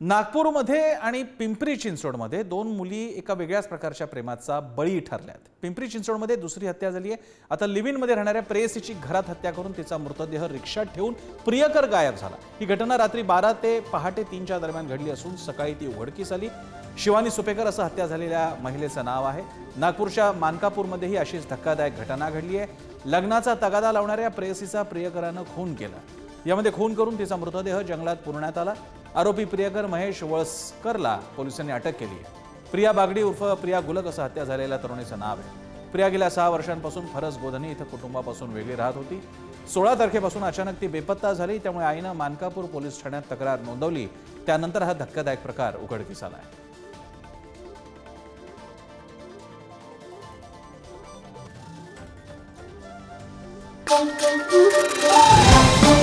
नागपूरमध्ये आणि पिंपरी चिंचवडमध्ये दोन मुली एका वेगळ्याच प्रकारच्या प्रेमाचा बळी ठरल्यात. पिंपरी चिंचवडमध्ये दुसरी हत्या झाली आहे आता लिव्हिनमध्ये राहणाऱ्या प्रेयसीची घरात हत्या करून तिचा मृतदेह रिक्षात ठेवून प्रियकर गायब झाला. ही घटना रात्री बारा ते पहाटे तीनच्या दरम्यान घडली असून सकाळी ती उघडकीस आली. शिवानी सुपेकर असं हत्या झालेल्या महिलेचं नाव आहे. नागपूरच्या मानकापूरमध्येही अशीच धक्कादायक घटना घडली आहे लग्नाचा तगादा लावणाऱ्या प्रेयसीचा प्रियकरानं खून केला. यामध्ये खून करून तिचा मृतदेह जंगलात पुरण्यात आला. आरोपी प्रियकर महेश वळसकरला पोलिसांनी अटक केली आहे. प्रिया बागडी उर्फ प्रिया गुलक असं हत्या झालेल्या तरुणीचं नाव आहे. प्रिया गेल्या सहा वर्षांपासून फरस गोधनी इथं कुटुंबापासून वेगळी राहत होती. सोळा तारखेपासून अचानक ती बेपत्ता झाली त्यामुळे आईनं मानकापूर पोलीस ठाण्यात तक्रार नोंदवली. त्यानंतर हा धक्कादायक प्रकार उघडकीस आला आहे. Thank you.